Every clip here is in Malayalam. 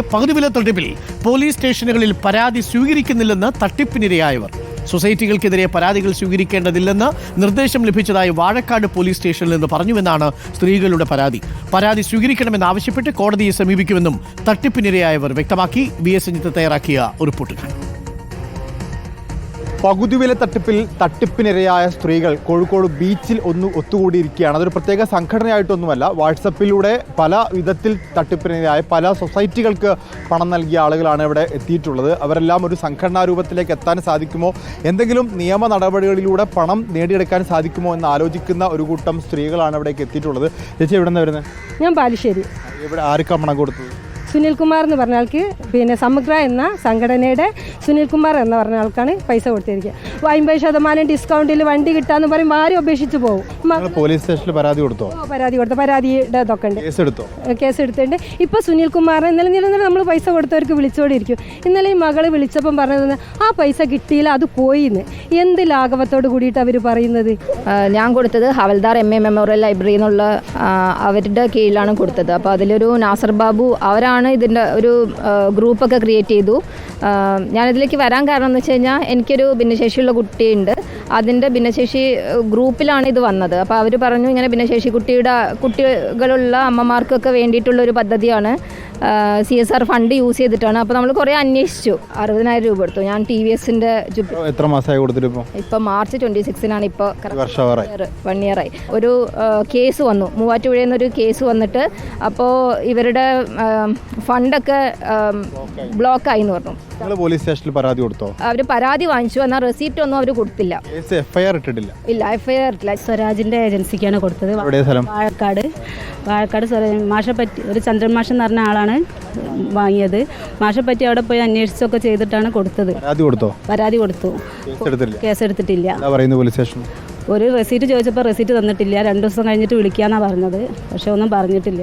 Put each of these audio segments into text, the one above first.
പകുതി വില തട്ടിപ്പിൽ പോലീസ് സ്റ്റേഷനുകളിൽ പരാതി സ്വീകരിക്കുന്നില്ലെന്ന് തട്ടിപ്പിനിരയായവർ. സൊസൈറ്റികൾക്കെതിരെ പരാതികൾ സ്വീകരിക്കേണ്ടതില്ലെന്ന് നിർദ്ദേശം ലഭിച്ചതായി വാഴക്കാട് പോലീസ് സ്റ്റേഷനിൽ നിന്ന് പറഞ്ഞുവെന്നാണ് സ്ത്രീകളുടെ പരാതി. പരാതി സ്വീകരിക്കണമെന്നാവശ്യപ്പെട്ട് കോടതിയെ സമീപിക്കുമെന്നും തട്ടിപ്പിനിരയായവർ വ്യക്തമാക്കി. ബി എസ് തയ്യാറാക്കിയ റിപ്പോർട്ട് കാണാം പകുതി വില തട്ടിപ്പിൽ തട്ടിപ്പിനിരയായ സ്ത്രീകൾ കോഴിക്കോട് ബീച്ചിൽ ഒന്ന് ഒത്തുകൂടിയിരിക്കുകയാണ്. അതൊരു പ്രത്യേക സംഘടനയായിട്ടൊന്നുമല്ല. വാട്സപ്പിലൂടെ പല വിധത്തിൽ തട്ടിപ്പിനിരയായ പല സൊസൈറ്റികൾക്ക് പണം നൽകിയ ആളുകളാണ് ഇവിടെ എത്തിയിട്ടുള്ളത്. അവരെല്ലാം ഒരു സംഘടനാ രൂപത്തിലേക്ക് എത്താൻ സാധിക്കുമോ? എന്തെങ്കിലും നിയമ നടപടികളിലൂടെ പണം നേടിയെടുക്കാൻ സാധിക്കുമോ എന്ന് ആലോചിക്കുന്ന ഒരു കൂട്ടം സ്ത്രീകളാണ് ഇവിടേക്ക് എത്തിയിട്ടുള്ളത്. ചേച്ചി എവിടെ നിന്ന് വരുന്നത് ഞാൻ ബാലുശ്ശേരി. ഇവിടെ ആർക്കാണ് പണം കൊടുത്തത്? സുനിൽകുമാർ എന്ന് പറഞ്ഞ ആൾക്ക് പിന്നെ സമഗ്ര എന്ന സംഘടനയുടെ സുനിൽ സുനിൽകുമാർ എന്ന് പറഞ്ഞ ആൾക്കാണ് പൈസ കൊടുത്തിരിക്കുക. അമ്പത് ശതമാനം ഡിസ്കൗണ്ടിൽ വണ്ടി കിട്ടാന്ന് പറയുമ്പോൾ ആരും അപേക്ഷിച്ച് പോകും പോലീസ് സ്റ്റേഷനിൽ പരാതി കൊടുത്തോ? പരാതി കൊടുത്തു? പരാതിയുടെ ഇതൊക്കെ ഉണ്ട്. കേസ് എടുത്തോ? കേസ് എടുത്തിട്ടുണ്ട്. ഇപ്പോൾ സുനിൽകുമാർ ഇന്നലെ നിലനിന്ന് നമ്മൾ പൈസ കൊടുത്തവർക്ക് വിളിച്ചുകൊണ്ടിരിക്കും ഇന്നലെ ഈ മകൾ വിളിച്ചപ്പം പറഞ്ഞത് ആ പൈസ കിട്ടിയില്ല അത് പോയിന്ന്. എന്ത് ലാഘവത്തോട് കൂടിയിട്ട് അവർ പറയുന്നത്? ഞാൻ കൊടുത്തത് ഹവൽദാർ എം എ മെമ്മോറിയൽ ലൈബ്രറി എന്നുള്ള അവരുടെ കീഴിലാണ് കൊടുത്തത്. അപ്പോൾ അതിലൊരു നാസർ ബാബു അവരാണ് ഇതിന്റെ ഒരു ഗ്രൂപ്പൊക്കെ ക്രിയേറ്റ് ചെയ്തു. ഞാനിതിലേക്ക് വരാൻ കാരണം എന്ന് വെച്ച് കഴിഞ്ഞാൽ എനിക്കൊരു ഭിന്നശേഷിയുള്ള കുട്ടിയുണ്ട്. അതിന്റെ ഭിന്നശേഷി ഗ്രൂപ്പിലാണ് ഇത് വന്നത്. അപ്പോൾ അവർ പറഞ്ഞു ഇങ്ങനെ ഭിന്നശേഷി കുട്ടിയുടെ കുട്ടികളുള്ള അമ്മമാർക്കൊക്കെ വേണ്ടിയിട്ടുള്ള ഒരു പദ്ധതിയാണ് C S R fund use ചെയ്തിട്ടാണ്. അപ്പോൾ നമ്മൾ കുറേ അന്വേഷിച്ചു. അറുപതിനായിരം രൂപ എടുത്തു. ഞാൻ ടി വി എസിന്റെ എത്ര മാസമായി കൊടുത്തിട്ട് ഇപ്പോൾ മാർച്ച് ട്വന്റി സിക്സിനാണ് ഇപ്പോൾ വൺ ഇയർ ആയി. ഒരു കേസ് വന്നു. മൂവാറ്റുപുഴയിൽ നിന്നൊരു കേസ് വന്നിട്ട് അപ്പോൾ ഇവരുടെ ഫണ്ടൊക്കെ ബ്ലോക്കായി എന്ന് പറഞ്ഞു. നിങ്ങൾ പോലീസ് സ്റ്റേഷനിൽ പരാതി കൊടുത്തോ? അവർ പരാതി വാങ്ങിച്ചു. എന്നാൽ റെസീപ്റ്റ് ഒന്നും അവർ കൊടുത്തില്ല. കേസ് എഫ് ഐ ആർ ഇട്ടിട്ടില്ല. ഇല്ല എഫ്ഐആർ ഇട്ടില്ല. സ്വരാജിന്റെ ഏജൻസിക്കാണ് കൊടുത്തത്. വാഴക്കാട്. വാഴക്കാട് സ്വരാജ് മാഷെ പറ്റി ഒരു ചന്ദ്രൻ മാഷ് എന്ന് പറഞ്ഞ ആളാണ് വാങ്ങിയത്. മാഷെ പറ്റി അവിടെ പോയി അന്വേഷിച്ചൊക്കെ ചെയ്തിട്ടാണ് കൊടുത്തത്. പരാതി കൊടുത്തോ? പരാതി കൊടുത്തു. കേസ് എടുത്തിട്ടില്ല കേസെടുത്തിട്ടില്ല പോലീസ് സ്റ്റേഷൻ ഒരു റെസീറ്റ് ചോദിച്ചപ്പോൾ റെസീറ്റ് തന്നിട്ടില്ല. രണ്ട് ദിവസം കഴിഞ്ഞിട്ട് വിളിക്കാന്നാണ് പറഞ്ഞത്. പക്ഷെ ഒന്നും പറഞ്ഞിട്ടില്ല.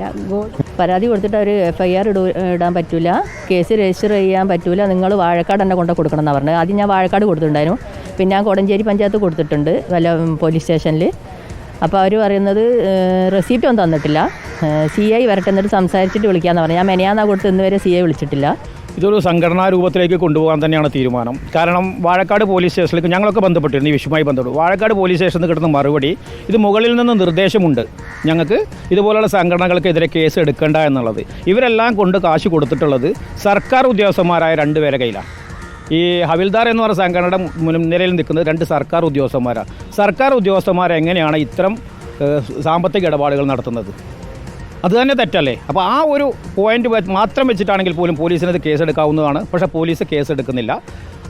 പരാതി കൊടുത്തിട്ട് അവർ എഫ് ഐ ആർ ഇടാൻ പറ്റില്ല കേസ് രജിസ്റ്റർ ചെയ്യാൻ പറ്റില്ല നിങ്ങൾ വാഴക്കാട് തന്നെ കൊണ്ട് കൊടുക്കണം എന്നാണ് പറഞ്ഞത്. ആദ്യം ഞാൻ വാഴക്കാട് കൊടുത്തിട്ടുണ്ടായിരുന്നു. പിന്നെ ഞാൻ കോടഞ്ചേരി പഞ്ചായത്ത് കൊടുത്തിട്ടുണ്ട്. വല്ല പോലീസ് സ്റ്റേഷനിൽ. അപ്പോൾ അവർ പറയുന്നത് റെസീപ്റ്റ് ഒന്നും തന്നിട്ടില്ല. സി ഐ വരട്ടെ എന്നിട്ട് സംസാരിച്ചിട്ട് വിളിക്കാമെന്ന് പറഞ്ഞു. ഞാൻ മെനയാന്നാ കൊടുത്ത് ഇന്ന് വരെ സി ഐ വിളിച്ചിട്ടില്ല. ഇതൊരു സംഘടനാ രൂപത്തിലേക്ക് കൊണ്ടുപോകാൻ തന്നെയാണ് തീരുമാനം. കാരണം വാഴക്കാട് പോലീസ് സ്റ്റേഷനിലേക്ക് ഞങ്ങളൊക്കെ ബന്ധപ്പെട്ടിരുന്നു ഈ വിഷയമായി ബന്ധപ്പെട്ടു. വാഴക്കാട് പോലീസ് സ്റ്റേഷനിൽ നിന്ന് കിട്ടുന്ന മറുപടി ഇത് മുകളിൽ നിന്ന് നിർദ്ദേശമുണ്ട്. ഞങ്ങൾക്ക് ഇതുപോലുള്ള സംഘടനകൾക്കെതിരെ കേസ് എടുക്കേണ്ട എന്നുള്ളത്. ഇവരെല്ലാം കൊണ്ട് കാശ് കൊടുത്തിട്ടുള്ളത് സർക്കാർ ഉദ്യോഗസ്ഥന്മാരായ രണ്ടുപേരെ കയ്യിലാണ്. ഈ ഹവിൽദാർ എന്ന് പറയുന്ന സംഘടനയുടെ മുൻനിരയിൽ നിൽക്കുന്നത് രണ്ട് സർക്കാർ ഉദ്യോഗസ്ഥന്മാരാണ്. സർക്കാർ ഉദ്യോഗസ്ഥന്മാരെങ്ങനെയാണ് ഇത്തരം സാമ്പത്തിക ഇടപാടുകൾ നടത്തുന്നത്? അത് തന്നെ തെറ്റല്ലേ? അപ്പോൾ ആ ഒരു പോയിന്റ് മാത്രം വെച്ചിട്ടാണെങ്കിൽ പോലും പോലീസിനത് കേസെടുക്കാവുന്നതാണ്. പക്ഷേ പോലീസ് കേസെടുക്കുന്നില്ല.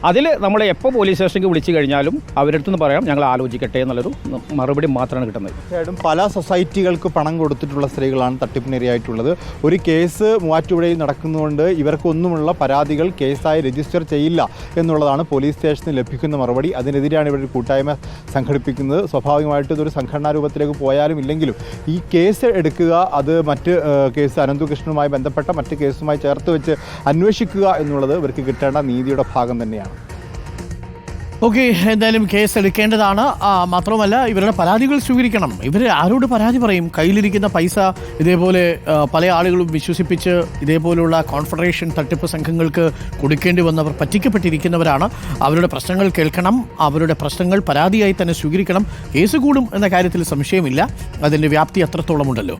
അതിൽ നമ്മൾ എപ്പോൾ പോലീസ് സ്റ്റേഷനിലേക്ക് വിളിച്ചു കഴിഞ്ഞാലും അവരടുത്തു നിന്ന് പറയാം ഞങ്ങൾ ആലോചിക്കട്ടെ എന്നുള്ളൊരു മറുപടി മാത്രമാണ് കിട്ടുന്നത്. തീർച്ചയായിട്ടും പല സൊസൈറ്റികൾക്ക് പണം കൊടുത്തിട്ടുള്ള സ്ത്രീകളാണ് തട്ടിപ്പിനിരയായിട്ടുള്ളത്. ഒരു കേസ് മൂവാറ്റുപുഴയിൽ നടക്കുന്നതുകൊണ്ട് ഇവർക്കൊന്നുമുള്ള പരാതികൾ കേസായി രജിസ്റ്റർ ചെയ്യില്ല എന്നുള്ളതാണ് പോലീസ് സ്റ്റേഷനിൽ ലഭിക്കുന്ന മറുപടി. അതിനെതിരെയാണ് ഇവർ കൂട്ടായ്മ സംഘടിപ്പിക്കുന്നത്. സ്വാഭാവികമായിട്ടും ഇതൊരു സംഘടനാ രൂപത്തിലേക്ക് പോയാലും ഇല്ലെങ്കിലും ഈ കേസ് എടുക്കുക അത് മറ്റ് കേസ് അനന്തുകൃഷ്ണനുമായി ബന്ധപ്പെട്ട മറ്റ് കേസുമായി ചേർത്ത് വെച്ച് അന്വേഷിക്കുക എന്നുള്ളത് ഇവർക്ക് കിട്ടേണ്ട നീതിയുടെ ഭാഗം തന്നെയാണ്. ഓക്കെ എന്തായാലും കേസ് എടുക്കേണ്ടതാണ്. മാത്രമല്ല ഇവരുടെ പരാതികൾ സ്വീകരിക്കണം. ഇവർ ആരോട് പരാതി പറയും? കയ്യിലിരിക്കുന്ന പൈസ ഇതേപോലെ പല ആളുകളും വിശ്വസിപ്പിച്ച് ഇതേപോലുള്ള കോൺഫെഡറേഷൻ തട്ടിപ്പ് സംഘങ്ങൾക്ക് കൊടുക്കേണ്ടി വന്നവർ പറ്റിക്കപ്പെട്ടിരിക്കുന്നവരാണ്. അവരുടെ പ്രശ്നങ്ങൾ കേൾക്കണം. അവരുടെ പ്രശ്നങ്ങൾ പരാതിയായി തന്നെ സ്വീകരിക്കണം. കേസ് കൂടും എന്ന കാര്യത്തിൽ സംശയമില്ല. അതിന്റെ വ്യാപ്തി അത്രത്തോളമുണ്ടല്ലോ.